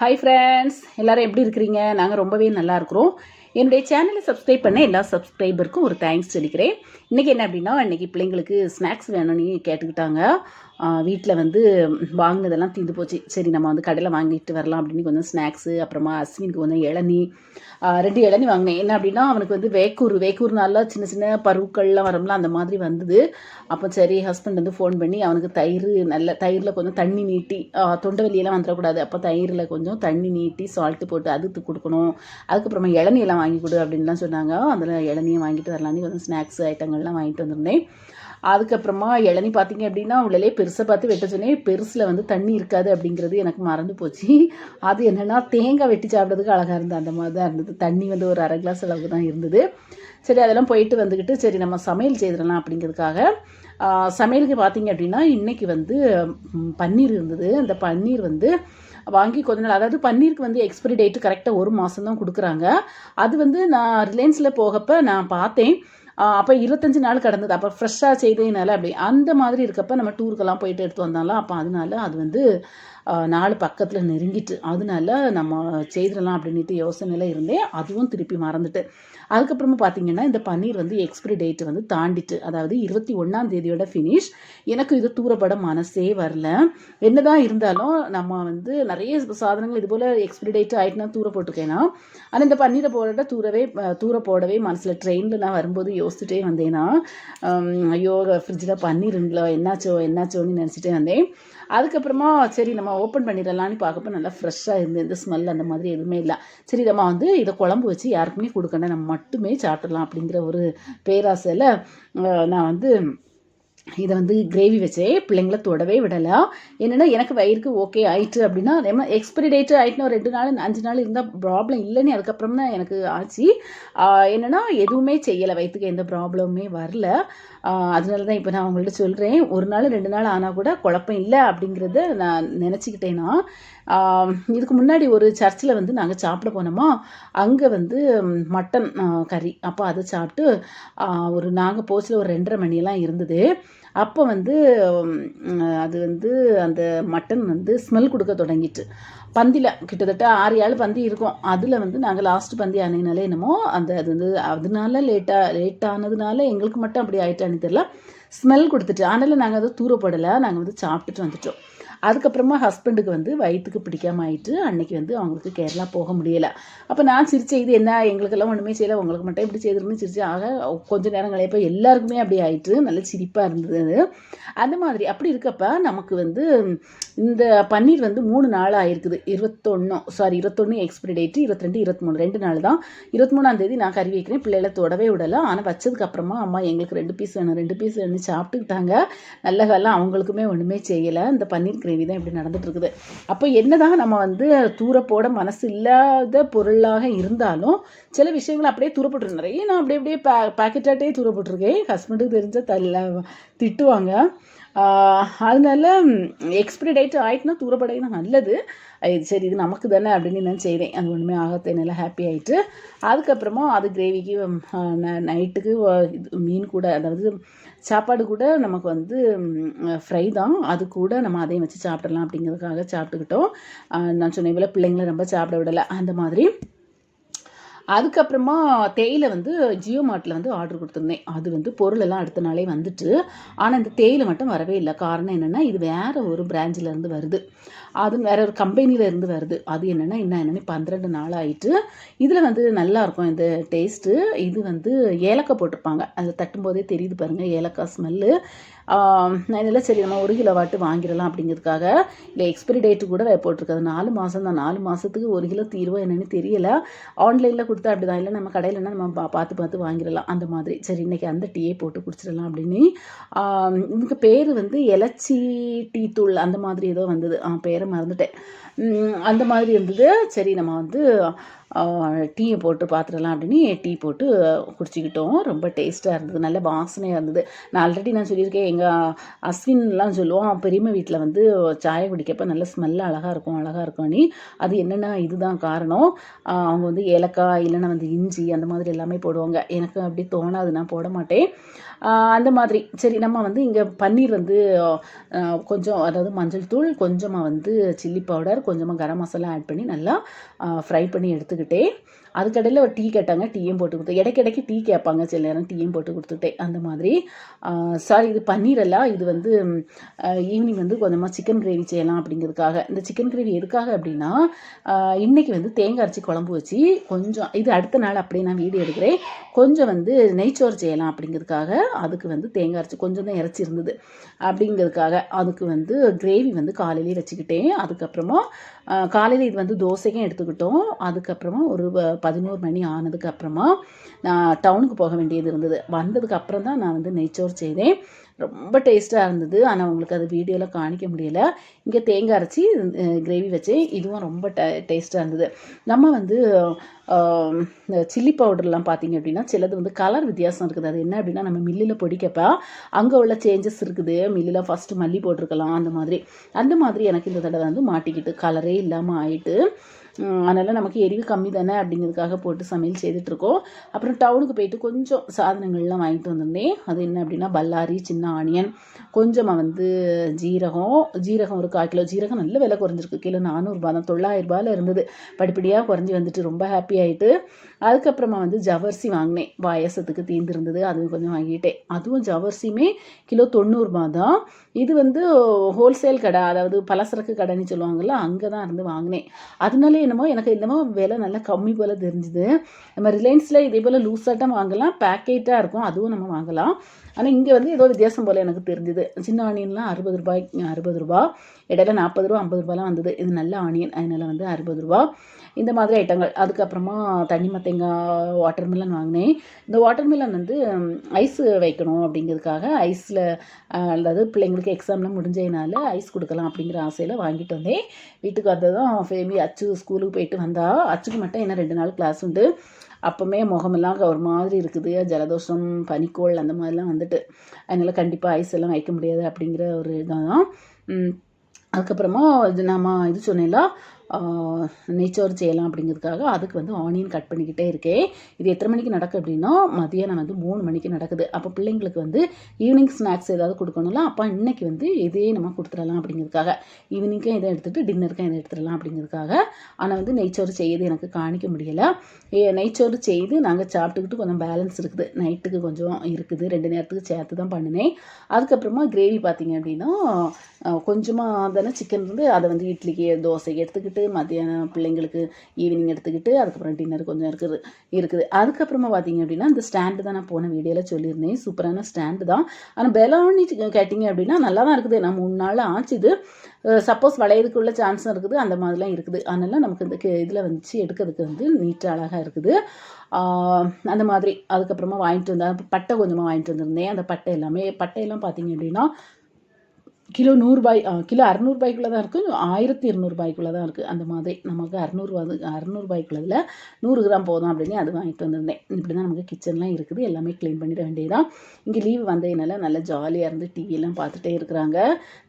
Hi friends எல்லோரும் எப்படி இருக்கிறீங்க? நாங்கள் ரொம்பவே நல்லா இருக்கிறோம். என்னுடைய சேனலை சப்ஸ்கிரைப் பண்ண எல்லா சப்ஸ்கிரைபருக்கும் ஒரு தேங்க்ஸ் சொல்லிக்கிறேன். இன்றைக்கி என்ன அப்படின்னா இன்றைக்கி பிள்ளைங்களுக்கு ஸ்நாக்ஸ் வேணும்னு கேட்டுக்கிட்டாங்க. வீட்டில் வந்து வாங்கினதெல்லாம் தீர்ந்து போச்சு. சரி நம்ம வந்து கடையில் வாங்கிட்டு வரலாம் அப்படின்னு கொஞ்சம் ஸ்நாக்ஸு அப்புறமா அஸ்வினுக்கு கொஞ்சம் இளநீ ரெண்டு இளநி வாங்கினேன். என்ன அப்படின்னா அவனுக்கு வந்து வேக்கூர் வேக்கூர் சின்ன சின்ன பருக்கள்லாம் வரும்ல அந்த மாதிரி வந்தது. அப்போ சரி ஹஸ்பண்ட் வந்து ஃபோன் பண்ணி அவனுக்கு தயிர் நல்ல தயிரில் கொஞ்சம் தண்ணி நீட்டி தொண்டை வலியெல்லாம் வந்துடக்கூடாது. அப்போ தயிரில் கொஞ்சம் தண்ணி நீட்டி சால்ட்டு போட்டு அதுக்கு கொடுக்கணும். அதுக்கப்புறமா இளநீலாம் வாங்கி கொடு அப்படின்லாம் சொன்னாங்க. அதில் இளநியும் வாங்கிட்டு வரலான்னு கொஞ்சம் ஸ்நாக்ஸ் ஐட்டங்கள்லாம் வாங்கிட்டு வந்திருந்தேன். அதுக்கப்புறமா இளநீ பார்த்தீங்க அப்படின்னா உள்ளே பெருசை பார்த்து வெட்ட சொன்னேன். பெருசில் வந்து தண்ணி இருக்காது அப்படிங்கிறது எனக்கு மறந்து போச்சு. அது என்னென்னா தேங்காய் வெட்டி சாப்பிட்றதுக்கு அழகாக இருந்தது அந்த மாதிரி தான் இருந்தது. தண்ணி வந்து ஒரு அரை கிளாஸ் அளவுக்கு தான் இருந்தது. சரி அதெல்லாம் போயிட்டு வந்துக்கிட்டு சரி நம்ம சமையல் செய்திடலாம் அப்படிங்கிறதுக்காக சமையலுக்கு பார்த்தீங்க அப்படின்னா இன்றைக்கி வந்து பன்னீர் இருந்தது. அந்த பன்னீர் வந்து வாங்கி கொஞ்ச நாள் அதாவது பன்னீருக்கு வந்து எக்ஸ்பிரி டேட்டு கரெக்டாக ஒரு மாதம் தான் கொடுக்குறாங்க. அது வந்து நான் ரிலையன்ஸில் போகப்போ நான் பார்த்தேன். அப்போ இருபத்தஞ்சி நாள் கடந்தது. அப்போ ஃப்ரெஷ்ஷாக செய்ததுனால அப்படி. அந்த மாதிரி இருக்கப்போ நம்ம டூருக்கெல்லாம் போயிட்டு எடுத்து வந்தாலும் அப்போ அதனால அது வந்து நாலு பக்கத்தில் நெருங்கிட்டு அதனால நம்ம செய்திடலாம் அப்படின்ட்டு யோசனையில் இருந்தேன் அதுவும் திருப்பி மறந்துட்டு. அதுக்கப்புறமா பார்த்தீங்கன்னா இந்த பன்னீர் வந்து எக்ஸ்பிரி டேட் வந்து தாண்டிட்டு அதாவது இருபத்தி ஒன்றாம் தேதியோட ஃபினிஷ் எனக்கு இது தூரப்பட மனசே வரல. என்னதான் இருந்தாலும் நம்ம வந்து நிறைய சாதனங்கள் இது போல் எக்ஸ்பிரி டேட் ஆகிட்டுனா தூர போட்டிருக்கேன்னா ஆனால் இந்த பன்னீரை போட தூரவே தூர போடவே மனசில் ட்ரெயினில் நான் வரும்போது யோசிச்சுட்டே வந்தேன்னா ஐயோ ஃப்ரிட்ஜில் பன்னீருங்களோ என்னாச்சோ என்னாச்சோன்னு நினச்சிட்டே வந்தேன். அதுக்கப்புறமா சரி நம்ம ஓப்பன் பண்ணிடலான்னு பார்க்கப்ப நல்லா ஃப்ரெஷ்ஷாக இருந்து இந்த ஸ்மெல் அந்த மாதிரி எதுவுமே இல்லை. சரி நம்ம வந்து இதை குழம்பு வச்சு யாருக்குமே கொடுக்கணும் நம்ம மட்டுமே சாப்பிடலாம் அப்படிங்கிற ஒரு பேராசையில் நான் வந்து இதை வந்து கிரேவி வச்சே பிள்ளைங்கள தொடவே விடலை. என்னென்னா எனக்கு வயிறுக்கு ஓகே ஆயிட்டு அப்படின்னா நம்ம எக்ஸ்பிரி டேட்டு ஆயிட்டுனா ஒரு ரெண்டு நாள் அஞ்சு நாள் இருந்தால் ப்ராப்ளம் இல்லைன்னு அதுக்கப்புறம் தான் எனக்கு ஆச்சு. என்னென்னா எதுவுமே செய்யலை. வயிற்றுக்கு எந்த ப்ராப்ளமுமே வரல. அதனால தான் இப்போ நான் உங்கள்கிட்ட சொல்கிறேன் ஒரு நாள் ரெண்டு நாள் ஆனால் கூட குழப்பம் இல்லை அப்படிங்கிறத நான் நினச்சிக்கிட்டேன்னா இதுக்கு முன்னாடி ஒரு சர்ச்சில் வந்து நாங்கள் சாப்பிட போனோமா அங்கே வந்து மட்டன் கறி. அப்போ அதை சாப்பிட்டு ஒரு நாங்கள் போச்சில் ஒரு ரெண்டரை மணியெல்லாம் இருந்தது. அப்போ வந்து அது வந்து அந்த மட்டன் வந்து ஸ்மெல் கொடுக்க தொடங்கிட்டு. பந்தியில் கிட்டத்தட்ட ஆறு ஏழு பந்தி இருக்கும். அதில் வந்து நாங்கள் லாஸ்ட் பந்தி அணுகினாலே என்னமோ அந்த அது வந்து அதனால லேட்டாக லேட் ஆனதுனால எங்களுக்கு மட்டும் அப்படி ஆயிட்டான்னு தெரியல. ஸ்மெல் கொடுத்துட்டு ஆனாலும் நாங்கள் அதை தூரப்படலை. நாங்கள் வந்து சாப்பிட்டுட்டு வந்துட்டோம். அதுக்கப்புறமா ஹஸ்பண்டுக்கு வந்து வயிற்றுக்கு பிடிக்காம ஆயிட்டு அன்னைக்கு வந்து அவங்களுக்கு கேரளா போக முடியலை. அப்போ நான் சிரிச்சேன் இது என்ன? எங்களுக்கெல்லாம் ஒன்றுமே செய்யலை. உங்களுக்கு மட்டும் இப்படி செய்திருந்து சிரிச்சு. ஆக கொஞ்சம் நேரம் கழியப்போ எல்லாருக்குமே அப்படி ஆயிட்டு நல்ல சிரிப்பாக இருந்தது அந்த மாதிரி அப்படி இருக்கப்ப நமக்கு வந்து இந்த பன்னீர் வந்து மூணு நாள் ஆயிருக்குது. இருபத்தொன்னு சாரி இருபத்தொன்று எக்ஸ்பிரி டேட்டு இருபத்திரெண்டு இருபத்தி மூணு ரெண்டு நாள் தான். இருபத்தி மூணாம் தேதி நான் கறி வைக்கிறேன். பிள்ளைகளை தொடவே விடலை. ஆனால் வச்சதுக்கு அப்புறமா அம்மா எங்களுக்கு ரெண்டு பீஸ் வேணும். ரெண்டு பீஸ் வேணும்னு சாப்பிட்டுக்கிட்டாங்க. நல்ல காலம் அவங்களுக்குமே ஒன்றுமே செய்யலை. இந்த பன்னீர் கிரேவி தான் இப்படி நடந்துகிட்ருக்குது இருக்குது அப்போ என்னதான் நம்ம வந்து தூரப்போட மனசு இல்லாத பொருளாக இருந்தாலும் சில விஷயங்கள் அப்படியே தூரப்பட்டு நிறைய நான் அப்படியே அப்படியே பே பேக்கெட்டாட்டே தூரப்பட்டிருக்கேன். ஹஸ்பண்டுக்கு தெரிஞ்ச தள்ள திட்டுவாங்க. அதனால எக்ஸ்பிரி டேட் ஆயிட்டுனா தூரப்படையினா நல்லது. இது சரி இது நமக்கு தானே அப்படின்னு நான் செய்தேன் அது ஒன்றுமே ஆகத்தை நல்லா ஹாப்பி ஆயிட்டு. அதுக்கப்புறமா அது கிரேவிக்கு நைட்டுக்கு மீன் கூட அதாவது சாப்பாடு கூட நமக்கு வந்து ஃப்ரை தான். அது கூட நம்ம அதையும் வச்சு சாப்பிடலாம் அப்படிங்கிறதுக்காக சாப்பிட்டுக்கிட்டோம். நான் சொன்ன போல் பிள்ளைங்கள ரொம்ப சாப்பிட விடலை அந்த மாதிரி. அதுக்கப்புறமா தேயிலை வந்து ஜியோ மார்ட்டில் வந்து ஆர்டர் கொடுத்துருந்தேன். அது வந்து பொருள் எல்லாம் அடுத்த நாளே வந்துட்டு ஆனால் இந்த தேயிலை மட்டும் வரவே இல்லை. காரணம் என்னென்னா இது வேறு ஒரு பிரான்ச்சில் வருது. அது வேற ஒரு கம்பெனியில் இருந்து வருது. அது என்னென்னா என்ன என்னென்னு பன்னிரெண்டு நாள் ஆயிட்டு இதில் வந்து நல்லா இருக்கும் இந்த டேஸ்ட்டு இது வந்து ஏலக்காய் போட்டிருப்பாங்க. அதில் தட்டும்போதே தெரியுது பாருங்கள் ஏலக்காய் ஸ்மெல்லு நான் சரி நம்ம ஒரு கிலோ வாட்டு வாங்கிடலாம் அப்படிங்கிறதுக்காக இல்லை எக்ஸ்பிரி டேட்டு கூட போட்டிருக்காது நாலு மாதம் தான். நாலு மாதத்துக்கு ஒரு கிலோ தீர்வோ என்னென்னு தெரியல. ஆன்லைனில் கொடுத்தா அப்படி தான் இல்லை நம்ம கடையிலனா நம்ம பா பார்த்து பார்த்து வாங்கிடலாம். அந்த மாதிரி. சரி இன்றைக்கி அந்த டீயே போட்டு குடிச்சிடலாம் அப்படின்னு. இதுக்கு பேர் வந்து எலச்சி டீ தூள் அந்த மாதிரி ஏதோ வந்தது. பேர் பேரை மறந்துட்டேன் அந்த மாதிரி இருந்தது. சரி நம்ம வந்து டீயை போட்டு பார்த்துடலாம் அப்படின்னு டீ போட்டு குடிச்சிக்கிட்டோம். ரொம்ப டேஸ்ட்டாக இருந்தது. நல்ல வாசனையாக இருந்தது. நான் ஆல்ரெடி நான் சொல்லியிருக்கேன் எங்கள் அஸ்வின்லாம் சொல்லுவோம் பெரியம்மா வீட்டில் வந்து சாயை குடிக்கப்ப நல்ல ஸ்மெல் அழகாக இருக்கும் அழகாக இருக்கும். அது என்னென்னா இதுதான் காரணம். அவங்க வந்து ஏலக்காய் இல்லைன்னா வந்து இஞ்சி அந்த மாதிரி எல்லாமே போடுவாங்க. எனக்கு அப்படி தோணாது நான் போட மாட்டேன். அந்த மாதிரி. சரி நம்ம வந்து இங்கே பன்னீர் வந்து கொஞ்சம் அதாவது மஞ்சள் தூள் கொஞ்சமாக வந்து சில்லி பவுடர் கொஞ்சமாக கரம் மசாலா ஆட் பண்ணி நல்லா ஃப்ரை பண்ணி ఎందుకంటే அதுக்கடையில் ஒரு டீ கேட்டாங்க டீயும் போட்டு கொடுத்தேன் இடைக்கிடைக்கு டீ கேட்பாங்க சில நேரம் டீயும் போட்டு கொடுத்துட்டேன் அந்த மாதிரி. சாரி இது பன்னீரல்ல இது வந்து ஈவினிங் வந்து கொஞ்சமாக சிக்கன் கிரேவி செய்யலாம் அப்படிங்கிறதுக்காக. இந்த சிக்கன் கிரேவி எதுக்காக அப்படின்னா இன்றைக்கி வந்து தேங்காய் அரைச்சி குழம்பு வச்சு கொஞ்சம் இது அடுத்த நாள் அப்படியே நான் வீடியோ எடுக்கிறேன். கொஞ்சம் வந்து நெய்ச்சோறு செய்யலாம் அப்படிங்கிறதுக்காக அதுக்கு வந்து தேங்காய் அரைச்சி கொஞ்சம் தான் இறைச்சி இருந்தது. அப்படிங்கிறதுக்காக அதுக்கு வந்து கிரேவி வந்து காலையிலேயே வச்சுக்கிட்டேன். அதுக்கப்புறமா காலையில் இது வந்து தோசைக்கும் எடுத்துக்கிட்டோம். அதுக்கப்புறமா ஒரு வ- பதினோரு மணி ஆனதுக்கு அப்புறமா நான் டவுனுக்கு போக வேண்டியது இருந்தது. வந்ததுக்கு அப்புறம் தான் நான் வந்து நெய்ச்சோறு செய்தேன். ரொம்ப டேஸ்ட்டாக இருந்தது. ஆனால் உங்களுக்கு அது வீடியோவில் காணிக்க முடியல. இங்கே தேங்காய் அரைச்சி கிரேவி வச்சேன். இதுவும் ரொம்ப ட டேஸ்ட்டாக இருந்தது. நம்ம வந்து இந்த சில்லி பவுடர்லாம் பார்த்தீங்க அப்படின்னா சிலது வந்து கலர் வித்தியாசம் இருக்குது. அது என்ன அப்படின்னா நம்ம மில்லில் பொடிக்கப்போ அங்கே உள்ள சேஞ்சஸ் இருக்குது. மில்லில் ஃபஸ்ட்டு மல்லி போட்டிருக்கலாம் அந்த மாதிரி. அந்த மாதிரி எனக்கு இந்த தடவை வந்து மாட்டிக்கிட்டு கலரே இல்லாமல் ஆயிட்டு அதனால் நமக்கு எரிவு கம்மி தானே அப்படிங்கிறதுக்காக போட்டு சமையல் செய்துட்ருக்கோம் அப்புறம் டவுனுக்கு போயிட்டு கொஞ்சம் சாதனங்கள்லாம் வாங்கிட்டு வந்திருந்தேன். அது என்ன அப்படின்னா பல்லாரி சின்ன ஆனியன் கொஞ்சமாக வந்து ஜீரகம். ஜீரகம் ஒரு கால் கிலோ. ஜீரகம் நல்ல விலை குறைஞ்சிருக்கு. கிலோ நானூறுபா தான். தொள்ளாயிரரூபாயில் இருந்தது. படிப்படியாக குறைஞ்சி வந்துட்டு ரொம்ப ஹாப்பி ஆகிட்டு அதுக்கப்புறமா வந்து ஜவர்சி வாங்கினேன். பாயசத்துக்கு தீர்ந்துருந்தது அதுவும் கொஞ்சம் வாங்கிட்டேன். அதுவும் ஜவர்சியுமே கிலோ தொண்ணூறுபா தான். இது வந்து ஹோல்சேல் கடை அதாவது பலசரக்கு கடைன்னு சொல்லுவாங்கள்ல அங்கே தான் இருந்து வாங்கினேன். அதனாலே என்னமோ எனக்கு என்னமோ விலை நல்லா கம்மி போல் தெரிஞ்சுது. நம்ம ரிலையன்ஸில் இதே போல் லூஸாட்டம் வாங்கலாம் பேக்கெட்டாக இருக்கும் அதுவும் நம்ம வாங்கலாம். ஆனால் இங்கே வந்து ஏதோ வித்தியாசம் போல் எனக்கு தெரிஞ்சுது. சின்ன ஆனியன்லாம் அறுபது ரூபாய் அறுபது ரூபா. இடையில நாற்பது ரூபா ஐம்பது ரூபாலாம் வந்தது. இது நல்ல ஆனியன் அதனால் வந்து அறுபது ரூபா. இந்த மாதிரி ஐட்டங்கள். அதுக்கப்புறமா தண்ணி மத்தேங்காய் வாட்டர் மில்லன் வாங்கினேன். இந்த வாட்டர் மில்லன் வந்து ஐஸ் வைக்கணும் அப்படிங்கிறதுக்காக ஐஸில் அதாவது பிள்ளைங்களுக்கு எக்ஸாம்லாம் முடிஞ்சதுனால ஐஸ் கொடுக்கலாம் அப்படிங்கிற ஆசையில் வாங்கிட்டு வந்தேன். வீட்டுக்கு வந்ததும் ஃபேமி அச்சு ஸ்கூலுக்கு போயிட்டு வந்தால் அச்சுக்கு மட்டும் என்ன ரெண்டு நாள் கிளாஸ் உண்டு. அப்போமே முகமெல்லாம் ஒரு மாதிரி இருக்குது. ஜலதோஷம் பனிக்கோள் அந்த மாதிரிலாம் வந்துட்டு. அதனால் கண்டிப்பாக ஐஸ் எல்லாம் வைக்க முடியாது அப்படிங்கிற ஒரு இதான் தான் அதுக்கப்புறமா இது நம்ம இது சொன்னேன்ல நெய்ச்சோறு செய்யலாம் அப்படிங்கிறதுக்காக அதுக்கு வந்து ஆனியன் கட் பண்ணிக்கிட்டே இருக்கேன் இது எத்தனை மணிக்கு நடக்கும் அப்படின்னா மதியானம் வந்து மூணு மணிக்கு நடக்குது. அப்போ பிள்ளைங்களுக்கு வந்து ஈவினிங் ஸ்நாக்ஸ் ஏதாவது கொடுக்கணும்ல அப்போ இன்றைக்கி வந்து இதே நம்ம கொடுத்துடலாம் அப்படிங்கிறதுக்காக. ஈவினிங்க்கும் இதை எடுத்துகிட்டு டின்னருக்கும் இதை எடுத்துடலாம் அப்படிங்கிறதுக்காக. ஆனால் வந்து நெய்ச்சோறு செய்யுது எனக்கு காணிக்க முடியலை. நெய்ச்சோறு செய்து நாங்கள் சாப்பிட்டுக்கிட்டு கொஞ்சம் பேலன்ஸ் இருக்குது. நைட்டுக்கு கொஞ்சம் இருக்குது. ரெண்டு நேரத்துக்கு சேர்த்து தான் பண்ணினேன். அதுக்கப்புறமா கிரேவி பார்த்தீங்க அப்படின்னா கொஞ்சமாக தானே சிக்கன் இருந்து அதை வந்து இட்லிக்கு தோசைக்கு எடுத்துக்கிட்டு மத்தியானம் பிள்ளைங்களுக்கு ஈவினிங் எடுத்துக்கிட்டு அதுக்கப்புறம் டின்னர் கொஞ்சம் இருக்குது இருக்குது. அதுக்கப்புறமா பார்த்தீங்க அப்படின்னா இந்த ஸ்டாண்டு தான் நான் போன வீடியோவில் சொல்லியிருந்தேன். சூப்பரான ஸ்டாண்டு தான். ஆனால் பெலானி கேட்டிங்க அப்படின்னா நல்லா தான் இருக்குது. நான் மூணு நாள் ஆச்சு இது. சப்போஸ் வளையதுக்குள்ள சான்ஸும் இருக்குது. அந்த மாதிரிலாம் இருக்குது. அதனால நமக்கு இந்த இதில் வந்துச்சு எடுக்கிறதுக்கு வந்து நீட்டாக அழகாக இருக்குது. அந்த மாதிரி. அதுக்கப்புறமா வாங்கிட்டு வந்தேன் பட்டை கொஞ்சமாக வாங்கிட்டு வந்திருந்தேன். அந்த பட்டை எல்லாமே பட்டையெல்லாம் பார்த்தீங்க அப்படின்னா கிலோ நூறுபாய் கிலோ அறநூறுபாய்க்குள்ளே தான் இருக்குது ஆயிரத்தி இருநூறுபாய்க்குள்ளே தான் இருக்குது அந்த மாதிரி நமக்கு அறநூறுவா அறநூறுபாய்க்குள்ளதில் நூறு கிராம் போதும் அப்படின்னு அது வாங்கிட்டு வந்திருந்தேன். இப்படி தான் நமக்கு கிச்சன்லாம் இருக்குது. எல்லாமே க்ளீன் பண்ணிட வேண்டியதான் இங்கே லீவ் வந்ததுனால நல்லா ஜாலியாக இருந்து டிவியெல்லாம் பார்த்துட்டே இருக்கிறாங்க.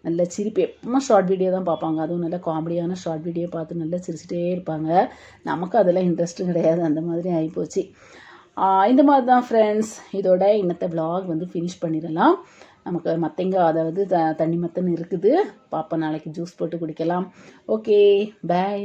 நல்ல சிரிப்பு. எப்பவுமே ஷார்ட் வீடியோ தான் பார்ப்பாங்க. அதுவும் நல்ல காமெடியான ஷார்ட் வீடியோ பார்த்து நல்லா சிரிச்சிட்டே இருப்பாங்க. நமக்கு அதெல்லாம் இன்ட்ரெஸ்ட்டும் கிடையாது. அந்த மாதிரி ஆகிப்போச்சு இந்த மாதிரி தான் ஃப்ரெண்ட்ஸ் இதோட இன்னத்தை vlog வந்து ஃபினிஷ் பண்ணிடலாம். நமக்கு மத்தங்க அதாவது த தண்ணி மத்தன்னு இருக்குது. பாப்பா நாளைக்கு ஜூஸ் போட்டு குடிக்கலாம். Okay bye